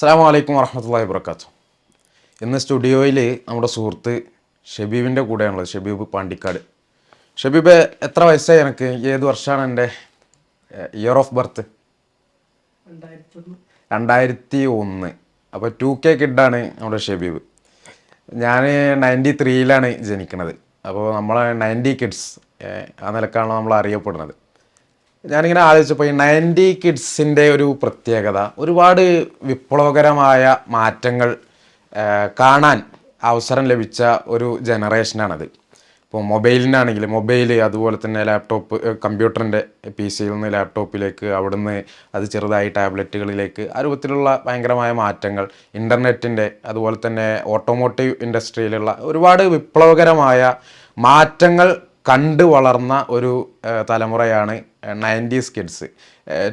അസ്സാം വലൈക്കും വരഹമുല്ലാ വാബർക്കാത്തു ഇന്ന് സ്റ്റുഡിയോയിൽ നമ്മുടെ സുഹൃത്ത് ഷബീബിന്റെ കൂടെയാണുള്ളത് ഷബീബ് പാണ്ടിക്കാട്. ഷബീബ് എത്ര വയസ്സായി എനിക്ക് ഏത് വർഷമാണ് എന്റെ ഇയർ ഓഫ് ബർത്ത് രണ്ടായിരത്തി ഒന്ന് അപ്പോൾ ടു കെ കിഡാണ് നമ്മുടെ ഷബീബ്. ഞാൻ നയന്റി ത്രീയിലാണ് ജനിക്കുന്നത് അപ്പോൾ നമ്മളെ നയന്റി കിഡ്സ് ആ നിലക്കാണ് നമ്മൾ അറിയപ്പെടുന്നത് ഞാനിങ്ങനെ ആലോചിച്ചപ്പോൾ ഈ നയന്റി കിഡ്സിന്റെ ഒരു പ്രത്യേകത ഒരുപാട് വിപ്ലവകരമായ മാറ്റങ്ങൾ കാണാൻ അവസരം ലഭിച്ച ഒരു ജനറേഷനാണത്. ഇപ്പോൾ മൊബൈലിനാണെങ്കിൽ മൊബൈൽ അതുപോലെ തന്നെ ലാപ്ടോപ്പ് കമ്പ്യൂട്ടറിന്റെ പി സിയിൽ നിന്ന് ലാപ്ടോപ്പിലേക്ക് അവിടുന്ന് അത് ചെറുതായി ടാബ്ലറ്റുകളിലേക്ക് ആ രൂപത്തിലുള്ള ഭയങ്കരമായ മാറ്റങ്ങൾ ഇന്റർനെറ്റിന്റെ അതുപോലെ തന്നെ ഓട്ടോമോട്ടീവ് ഇൻഡസ്ട്രിയിലുള്ള ഒരുപാട് വിപ്ലവകരമായ മാറ്റങ്ങൾ കണ്ടു വളർന്ന ഒരു തലമുറയാണ് നയന്റീസ് കിഡ്സ്.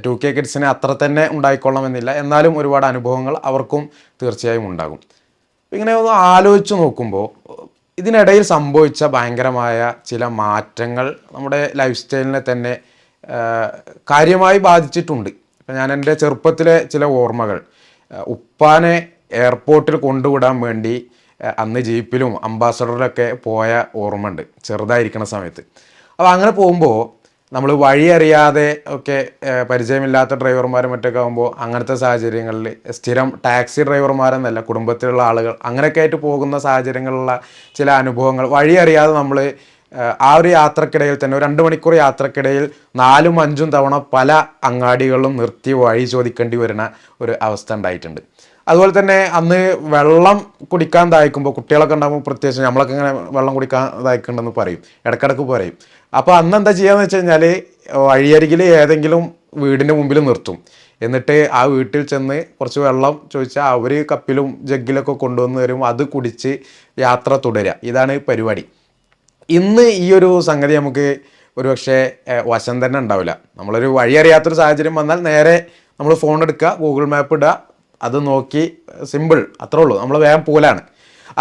ടു കെ കിഡ്സിന് അത്ര തന്നെ ഉണ്ടായിക്കൊള്ളണമെന്നില്ല. എന്നാലും ഒരുപാട് അനുഭവങ്ങൾ അവർക്കും തീർച്ചയായും ഉണ്ടാകും. ഇങ്ങനെ ഒന്ന് ആലോചിച്ച് നോക്കുമ്പോൾ ഇതിനിടയിൽ സംഭവിച്ച ഭയങ്കരമായ ചില മാറ്റങ്ങൾ നമ്മുടെ ലൈഫ് സ്റ്റൈലിനെ തന്നെ കാര്യമായി ബാധിച്ചിട്ടുണ്ട്. ഇപ്പം ഞാൻ എന്റെ ചെറുപ്പത്തിലെ ചില ഓർമ്മകൾ. ഉപ്പാനെ എയർപോർട്ടിൽ കൊണ്ടുവിടാൻ വേണ്ടി അന്ന് ജീപ്പിലും അംബാസഡറിലൊക്കെ പോയ ഓർമ്മയുണ്ട്. ചെറുതായിരിക്കണ സമയത്ത്. അപ്പോൾ അങ്ങനെ പോകുമ്പോൾ നമ്മൾ വഴി അറിയാതെ ഒക്കെ പരിചയമില്ലാത്ത ഡ്രൈവർമാരും മറ്റൊക്കെ ആകുമ്പോൾ അങ്ങനത്തെ സാഹചര്യങ്ങളിൽ സ്ഥിരം ടാക്സി ഡ്രൈവർമാരെന്നല്ല കുടുംബത്തിലുള്ള ആളുകൾ അങ്ങനെയൊക്കെ ആയിട്ട് പോകുന്ന സാഹചര്യങ്ങളിലുള്ള ചില അനുഭവങ്ങൾ. വഴി അറിയാതെ നമ്മൾ ആ ഒരു യാത്രക്കിടയിൽ തന്നെ ഒരു രണ്ട് മണിക്കൂർ യാത്രക്കിടയിൽ നാലും അഞ്ചും തവണ പല അങ്ങാടികളിലും നിർത്തി വഴി ചോദിക്കേണ്ടി വരുന്ന ഒരു അവസ്ഥ ഉണ്ടായിട്ടുണ്ട്. അതുപോലെ തന്നെ അന്ന് വെള്ളം കുടിക്കാൻ ദാഹിക്കുമ്പോൾ കുട്ടികളൊക്കെ ഉണ്ടാകുമ്പോൾ പ്രത്യേകിച്ച് നമ്മളൊക്കെ ഇങ്ങനെ വെള്ളം കുടിക്കാൻ ദാഹിക്കുന്നുണ്ടെന്ന് പറയും ഇടക്കിടക്ക് പറയും. അപ്പോൾ അന്ന് എന്താ ചെയ്യാന്ന് വെച്ച് കഴിഞ്ഞാൽ വഴിയരികിൽ ഏതെങ്കിലും വീടിന്റെ മുമ്പിൽ നിർത്തും. എന്നിട്ട് ആ വീട്ടിൽ ചെന്ന് കുറച്ച് വെള്ളം ചോദിച്ചാൽ അവർ കപ്പിലും ജഗ്ഗിലൊക്കെ കൊണ്ടുവന്ന് തരും അത് കുടിച്ച് യാത്ര തുടരുക. ഇതാണ് പരിപാടി. ഇന്ന് ഈ ഒരു സംഗതി നമുക്ക് ഒരു പക്ഷേ വശം തന്നെ ഉണ്ടാവില്ല. നമ്മളൊരു വഴി അറിയാത്തൊരു സാഹചര്യം വന്നാൽ നേരെ നമ്മൾ ഫോൺ എടുക്കുക ഗൂഗിൾ മാപ്പ് ഇടുക അത് നോക്കി സിമ്പിൾ അത്രേ ഉള്ളൂ. നമ്മൾ വേഗം പോലാണ്.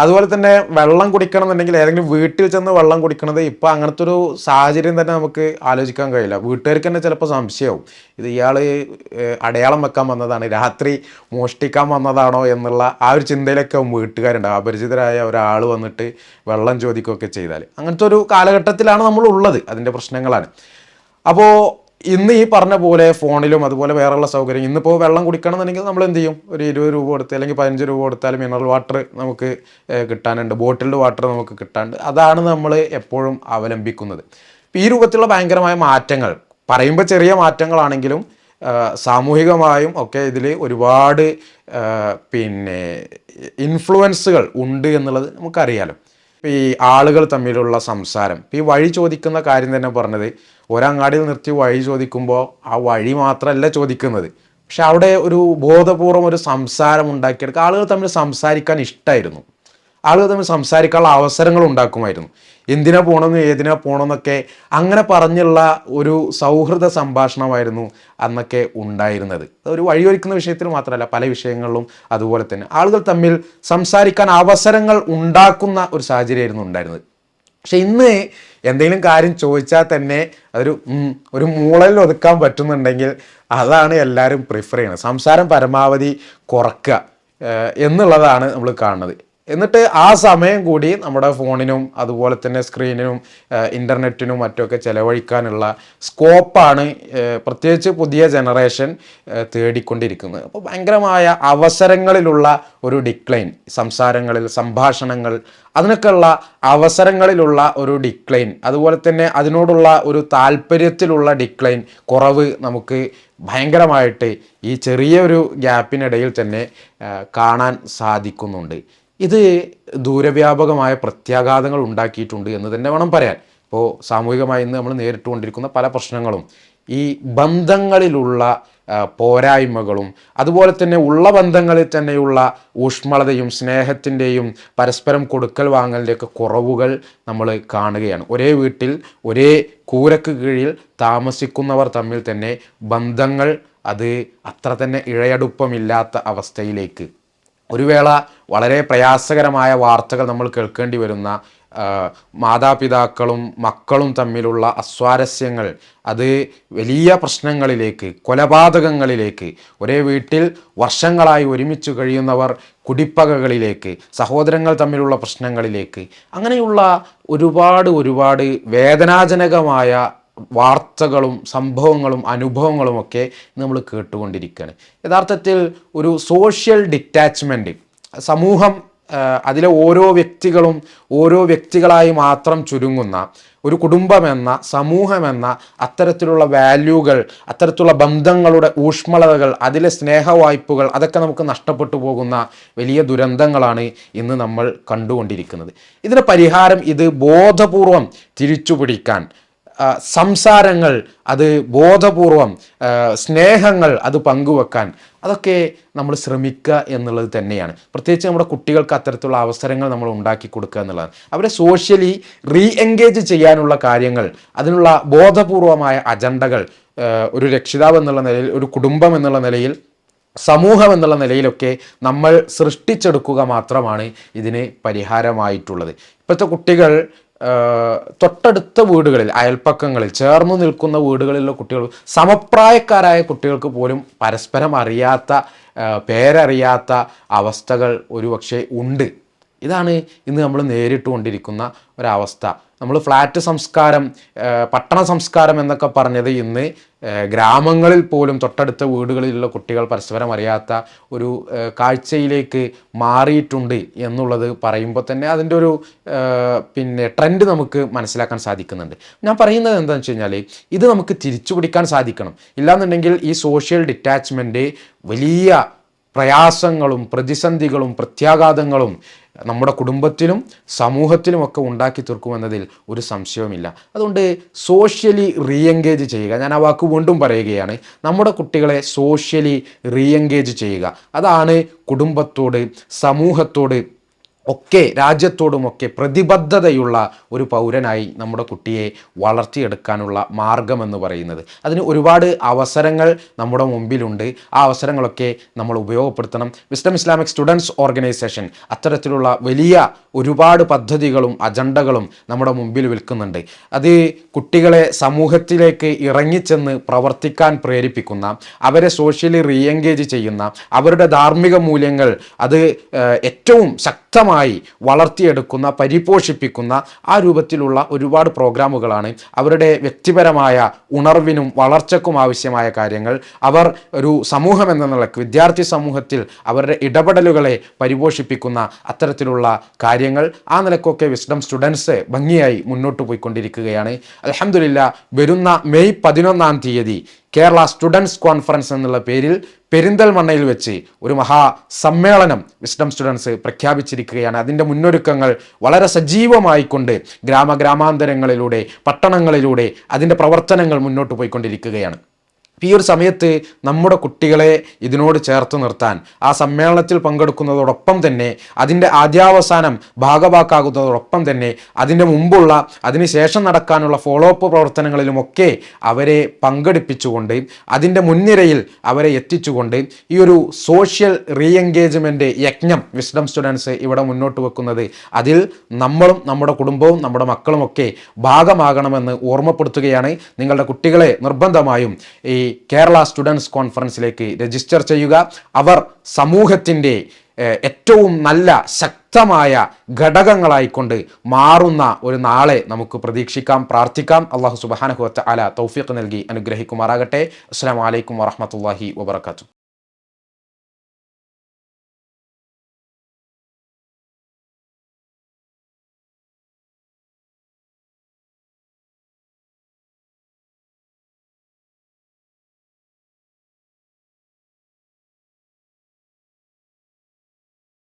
അതുപോലെ തന്നെ വെള്ളം കുടിക്കണം എന്നുണ്ടെങ്കിൽ ഏതെങ്കിലും വീട്ടിൽ ചെന്ന് വെള്ളം കുടിക്കണത് ഇപ്പോൾ അങ്ങനത്തെ ഒരു സാഹചര്യം തന്നെ നമുക്ക് ആലോചിക്കാൻ കഴിയില്ല. വീട്ടുകാർക്ക് തന്നെ ചിലപ്പോൾ സംശയവും. ഇത് ഇയാൾ അടയാളം വെക്കാൻ വന്നതാണ് രാത്രി മോഷ്ടിക്കാൻ വന്നതാണോ എന്നുള്ള ആ ഒരു ചിന്തയിലൊക്കെ വീട്ടുകാരുണ്ടാവും. അപരിചിതരായ ഒരാൾ വന്നിട്ട് വെള്ളം ചോദിക്കുകയൊക്കെ ചെയ്താൽ അങ്ങനത്തെ ഒരു കാലഘട്ടത്തിലാണ് നമ്മൾ ഉള്ളത് അതിന്റെ പ്രശ്നങ്ങളാണ്. അപ്പോൾ ഇന്ന് ഈ പറഞ്ഞ പോലെ ഫോണിലും അതുപോലെ വേറെയുള്ള സൗകര്യം ഇന്നിപ്പോൾ വെള്ളം കുടിക്കണം എന്നുണ്ടെങ്കിൽ നമ്മൾ എന്ത് ചെയ്യും? ഒരു ഇരുപത് രൂപ കൊടുത്ത് അല്ലെങ്കിൽ പതിനഞ്ച് രൂപ കൊടുത്താൽ മിനറൽ വാട്ടർ നമുക്ക് കിട്ടാനുണ്ട്. ബോട്ടിൽഡ് വാട്ടർ നമുക്ക് കിട്ടാനുണ്ട്. അതാണ് നമ്മൾ എപ്പോഴും അവലംബിക്കുന്നത്. ഈ രൂപത്തിലുള്ള ഭയങ്കരമായ മാറ്റങ്ങൾ പറയുമ്പോൾ ചെറിയ മാറ്റങ്ങളാണെങ്കിലും സാമൂഹികമായും ഒക്കെ ഇതിൽ ഒരുപാട് പിന്നെ ഇൻഫ്ലുവൻസുകൾ ഉണ്ട് എന്നുള്ളത് നമുക്കറിയാലോ. ഇപ്പോൾ ഈ ആളുകൾ തമ്മിലുള്ള സംസാരം. ഈ വഴി ചോദിക്കുന്ന കാര്യം തന്നെ പറഞ്ഞത് ഒരങ്ങാടിയിൽ നിർത്തി വഴി ചോദിക്കുമ്പോൾ ആ വഴി മാത്രമല്ല ചോദിക്കുന്നത്. പക്ഷെ അവിടെ ഒരു ബോധപൂർവം ഒരു സംസാരം ഉണ്ടാക്കിയെടുക്കുക ആളുകൾ തമ്മിൽ സംസാരിക്കാൻ ഇഷ്ടമായിരുന്നു ആളുകൾ തമ്മിൽ സംസാരിക്കാനുള്ള അവസരങ്ങൾ ഉണ്ടാക്കുമായിരുന്നു. എന്തിനാ പോകണമെന്ന് ഏതിനാ പോകണമെന്നൊക്കെ അങ്ങനെ പറഞ്ഞുള്ള ഒരു സൗഹൃദ സംഭാഷണമായിരുന്നു അന്നൊക്കെ ഉണ്ടായിരുന്നത്. ഒരു വഴിയൊരുക്കുന്ന വിഷയത്തിൽ മാത്രമല്ല പല വിഷയങ്ങളിലും അതുപോലെ തന്നെ. ആളുകൾ തമ്മിൽ സംസാരിക്കാൻ അവസരങ്ങൾ ഉണ്ടാക്കുന്ന ഒരു സാഹചര്യമായിരുന്നു ഉണ്ടായിരുന്നത്. പക്ഷെ ഇന്ന് എന്തെങ്കിലും കാര്യം ചോദിച്ചാൽ തന്നെ അതൊരു ഒരു മൂളയിൽ ഒതുക്കാൻ പറ്റുന്നുണ്ടെങ്കിൽ അതാണ് എല്ലാവരും പ്രിഫർ ചെയ്യുന്നത്. സംസാരം പരമാവധി കുറക്കുക എന്നുള്ളതാണ് നമ്മൾ കാണുന്നത്. എന്നിട്ട് ആ സമയം കൂടി നമ്മുടെ ഫോണിനും അതുപോലെ തന്നെ സ്ക്രീനിനും ഇന്റർനെറ്റിനും മറ്റുമൊക്കെ ചിലവഴിക്കാനുള്ള സ്കോപ്പാണ് പ്രത്യേകിച്ച് പുതിയ ജനറേഷൻ തേടിക്കൊണ്ടിരിക്കുന്നത്. അപ്പോൾ ഭയങ്കരമായ അവസരങ്ങളിലുള്ള ഒരു ഡിക്ലൈൻ സംസാരങ്ങളിൽ സംഭാഷണങ്ങൾ അതിനൊക്കെയുള്ള അവസരങ്ങളിലുള്ള ഒരു ഡിക്ലൈൻ അതുപോലെ തന്നെ അതിനോടുള്ള ഒരു താല്പര്യത്തിലുള്ള ഡിക്ലൈൻ കുറവ് നമുക്ക് ഭയങ്കരമായിട്ട് ഈ ചെറിയൊരു ഗ്യാപ്പിനിടയിൽ തന്നെ കാണാൻ സാധിക്കുന്നുണ്ട്. ഇത് ദൂരവ്യാപകമായ പ്രത്യാഘാതങ്ങൾ ഉണ്ടാക്കിയിട്ടുണ്ട് എന്ന് തന്നെ വേണം പറയാൻ. ഇപ്പോൾ സാമൂഹികമായി ഇന്ന് നമ്മൾ നേരിട്ടുകൊണ്ടിരിക്കുന്ന പല പ്രശ്നങ്ങളും ഈ ബന്ധങ്ങളിലുള്ള പോരായ്മകളും അതുപോലെ തന്നെ ഉള്ള ബന്ധങ്ങളിൽ തന്നെയുള്ള ഊഷ്മളതയും സ്നേഹത്തിന്റെയും പരസ്പരം കൊടുക്കൽ വാങ്ങലിന്റെയൊക്കെ കുറവുകൾ നമ്മൾ കാണുകയാണ്. ഒരേ വീട്ടിൽ ഒരേ കൂരക്ക് കീഴിൽ താമസിക്കുന്നവർ തമ്മിൽ തന്നെ ബന്ധങ്ങൾ അത് അത്ര തന്നെ ഇഴയടുപ്പമില്ലാത്ത അവസ്ഥയിലേക്ക് ഒരു വേള വളരെ പ്രയാസകരമായ വാർത്തകൾ നമ്മൾ കേൾക്കേണ്ടി വരുന്ന മാതാപിതാക്കളും മക്കളും തമ്മിലുള്ള അസ്വാരസ്യങ്ങൾ അത് വലിയ പ്രശ്നങ്ങളിലേക്ക് കൊലപാതകങ്ങളിലേക്ക് ഒരേ വീട്ടിൽ വർഷങ്ങളായി ഒരുമിച്ച് കഴിയുന്നവർ കുടിപ്പകകളിലേക്ക് സഹോദരങ്ങൾ തമ്മിലുള്ള പ്രശ്നങ്ങളിലേക്ക് അങ്ങനെയുള്ള ഒരുപാട് ഒരുപാട് വേദനാജനകമായ വാർത്തകളും സംഭവങ്ങളും അനുഭവങ്ങളും ഒക്കെ നമ്മൾ കേട്ടുകൊണ്ടിരിക്കുകയാണ്. യഥാർത്ഥത്തിൽ ഒരു സോഷ്യൽ ഡിറ്റാച്ച്മെന്റ് സമൂഹം അതിലെ ഓരോ വ്യക്തികളും ഓരോ വ്യക്തികളായി മാത്രം ചുരുങ്ങുന്ന ഒരു കുടുംബമെന്ന സമൂഹമെന്ന അത്തരത്തിലുള്ള വാല്യൂകൾ അത്തരത്തിലുള്ള ബന്ധങ്ങളുടെ ഊഷ്മളതകൾ അതിലെ സ്നേഹവായ്പകൾ അതൊക്കെ നമുക്ക് നഷ്ടപ്പെട്ടു പോകുന്ന വലിയ ദുരന്തങ്ങളാണ് ഇന്ന് നമ്മൾ കണ്ടുകൊണ്ടിരിക്കുന്നത്. ഇതിന് പരിഹാരം ഇത് ബോധപൂർവം തിരിച്ചുപിടിക്കാൻ സംസാരങ്ങൾ അത് ബോധപൂർവം സ്നേഹങ്ങൾ അത് പങ്കുവെക്കാൻ അതൊക്കെ നമ്മൾ ശ്രമിക്കുക എന്നുള്ളത് തന്നെയാണ്. പ്രത്യേകിച്ച് നമ്മുടെ കുട്ടികൾക്ക് അത്തരത്തിലുള്ള അവസരങ്ങൾ നമ്മൾ ഉണ്ടാക്കി കൊടുക്കുക എന്നുള്ളതാണ്. അവരെ സോഷ്യലി റീ എൻഗേജ് ചെയ്യാനുള്ള കാര്യങ്ങൾ അതിനുള്ള ബോധപൂർവമായ അജണ്ടകൾ ഒരു രക്ഷിതാവ് എന്നുള്ള നിലയിൽ ഒരു കുടുംബം എന്നുള്ള നിലയിൽ സമൂഹം എന്നുള്ള നിലയിലൊക്കെ നമ്മൾ സൃഷ്ടിച്ചെടുക്കുക മാത്രമാണ് ഇതിന് പരിഹാരമായിട്ടുള്ളത്. ഇപ്പോഴത്തെ കുട്ടികൾ തൊട്ടടുത്ത വീടുകളിൽ അയൽപ്പക്കങ്ങളിൽ ചേർന്ന് നിൽക്കുന്ന വീടുകളിലുള്ള കുട്ടികൾ സമപ്രായക്കാരായ കുട്ടികൾക്ക് പോലും പരസ്പരം അറിയാത്ത പേരറിയാത്ത അവസ്ഥകൾ ഒരുപക്ഷെ ഉണ്ട്. ഇതാണ് ഇന്ന് നമ്മൾ നേരിട്ടുകൊണ്ടിരിക്കുന്ന ഒരവസ്ഥ. നമ്മൾ ഫ്ലാറ്റ് സംസ്കാരം പട്ടണ സംസ്കാരം എന്നൊക്കെ പറഞ്ഞത് ഇന്ന് ഗ്രാമങ്ങളിൽ പോലും തൊട്ടടുത്ത വീടുകളിലുള്ള കുട്ടികൾ പരസ്പരം അറിയാത്ത ഒരു കാഴ്ചയിലേക്ക് മാറിയിട്ടുണ്ട് എന്നുള്ളത് പറയുമ്പോൾ തന്നെ അതിന്റെ ഒരു പിന്നെ ട്രെൻഡ് നമുക്ക് മനസ്സിലാക്കാൻ സാധിക്കുന്നുണ്ട്. ഞാൻ പറയുന്നത് എന്താണെന്ന് വെച്ച് കഴിഞ്ഞാൽ ഇത് നമുക്ക് തിരിച്ചു പിടിക്കാൻ സാധിക്കണം. ഇല്ലാന്നുണ്ടെങ്കിൽ ഈ സോഷ്യൽ ഡിറ്റാച്ച്മെന്റ് വലിയ പ്രയാസങ്ങളും പ്രതിസന്ധികളും പ്രത്യാഘാതങ്ങളും നമ്മുടെ കുടുംബത്തിലും സമൂഹത്തിലുമൊക്കെ ഉണ്ടാക്കി തീർക്കുമെന്നതിൽ ഒരു സംശയവുമില്ല. അതുകൊണ്ട് സോഷ്യലി റീഎൻഗേജ് ചെയ്യുക. ഞാൻ ആ വാക്ക് വീണ്ടും പറയുകയാണ്. നമ്മുടെ കുട്ടികളെ സോഷ്യലി റീഎൻഗേജ് ചെയ്യുക. അതാണ് കുടുംബത്തോട് സമൂഹത്തോട് ഒക്കെ രാജ്യത്തോടുമൊക്കെ പ്രതിബദ്ധതയുള്ള ഒരു പൗരനായി നമ്മുടെ കുട്ടിയെ വളർത്തിയെടുക്കാനുള്ള മാർഗമെന്ന് പറയുന്നത്. അതിന് ഒരുപാട് അവസരങ്ങൾ നമ്മുടെ മുമ്പിലുണ്ട്. ആ അവസരങ്ങളൊക്കെ നമ്മൾ ഉപയോഗപ്പെടുത്തണം. വിസ്ഡം ഇസ്ലാമിക് സ്റ്റുഡൻസ് ഓർഗനൈസേഷൻ അത്തരത്തിലുള്ള വലിയ ഒരുപാട് പദ്ധതികളും അജണ്ടകളും നമ്മുടെ മുമ്പിൽ വിൽക്കുന്നുണ്ട്. അത് കുട്ടികളെ സമൂഹത്തിലേക്ക് ഇറങ്ങിച്ചെന്ന് പ്രവർത്തിക്കാൻ പ്രേരിപ്പിക്കുന്ന അവരെ സോഷ്യലി റീഎൻഗേജ് ചെയ്യുന്ന അവരുടെ ധാർമ്മിക മൂല്യങ്ങൾ അത് ഏറ്റവും ഏറ്റവും ശക്തമായി വളർത്തിയെടുക്കുന്ന പരിപോഷിപ്പിക്കുന്ന ആ രൂപത്തിലുള്ള ഒരുപാട് പ്രോഗ്രാമുകളാണ് അവരുടെ വ്യക്തിപരമായ ഉണർവിനും വളർച്ചക്കും ആവശ്യമായ കാര്യങ്ങൾ. അവർ ഒരു സമൂഹം എന്ന നിലയ്ക്ക് വിദ്യാർത്ഥി സമൂഹത്തിൽ അവരുടെ ഇടപെടലുകളെ പരിപോഷിപ്പിക്കുന്ന അത്തരത്തിലുള്ള കാര്യങ്ങൾ. ആ നിലക്കൊക്കെ വിസ്ഡം സ്റ്റുഡൻസ് ഭംഗിയായി മുന്നോട്ട് പോയിക്കൊണ്ടിരിക്കുകയാണ്. അലഹമില്ല വരുന്ന മെയ് പതിനൊന്നാം തീയതി കേരള സ്റ്റുഡൻസ് കോൺഫറൻസ് എന്നുള്ള പേരിൽ പെരിന്തൽമണ്ണയിൽ വെച്ച് ഒരു മഹാ സമ്മേളനം വിസ്ഡം സ്റ്റുഡൻസ് പ്രഖ്യാപിച്ചിരിക്കുകയാണ്. അതിന്റെ മുന്നൊരുക്കങ്ങൾ വളരെ സജീവമായിക്കൊണ്ട് ഗ്രാമഗ്രാമാന്തരങ്ങളിലൂടെ പട്ടണങ്ങളിലൂടെ അതിന്റെ പ്രവർത്തനങ്ങൾ മുന്നോട്ട് പോയിക്കൊണ്ടിരിക്കുകയാണ്. ഈ ഒരു സമയത്ത് നമ്മുടെ കുട്ടികളെ ഇതിനോട് ചേർത്ത് നിർത്താൻ ആ സമ്മേളനത്തിൽ പങ്കെടുക്കുന്നതോടൊപ്പം തന്നെ അതിന്റെ ആദ്യാവസാനം ഭാഗവാക്കാകുന്നതോടൊപ്പം തന്നെ അതിന്റെ മുമ്പുള്ള അതിനുശേഷം നടക്കാനുള്ള ഫോളോ അപ്പ് പ്രവർത്തനങ്ങളിലുമൊക്കെ അവരെ പങ്കെടുപ്പിച്ചുകൊണ്ട് അതിന്റെ മുൻനിരയിൽ അവരെ എത്തിച്ചുകൊണ്ട് ഈ ഒരു സോഷ്യൽ റീ എൻഗേജ്മെന്റ് യജ്ഞം വിസ്ഡം സ്റ്റുഡൻസ് ഇവിടെ മുന്നോട്ട് വെക്കുന്നത് അതിൽ നമ്മളും നമ്മുടെ കുടുംബവും നമ്മുടെ മക്കളുമൊക്കെ ഭാഗമാകണമെന്ന് ഓർമ്മപ്പെടുത്തുകയാണ്. നിങ്ങളുടെ കുട്ടികളെ നിർബന്ധമായും ഈ കേരള സ്റ്റുഡൻസ് കോൺഫറൻസിലേക്ക് രജിസ്റ്റർ ചെയ്യുക. അവർ സമൂഹത്തിന്റെ ഏറ്റവും നല്ല ശക്തമായ ഘടകങ്ങളായിക്കൊണ്ട് മാറുന്ന ഒരു നാളെ നമുക്ക് പ്രതീക്ഷിക്കാം പ്രാർത്ഥിക്കാം. അള്ളാഹു സുബാനഹുവത്ത് അല തൗഫീഖ് നൽകി അനുഗ്രഹിക്കുമാറാകട്ടെ. അസ്സാം വലൈക്കും വാഹമത്തല്ലാഹി വബർക്കാത്തു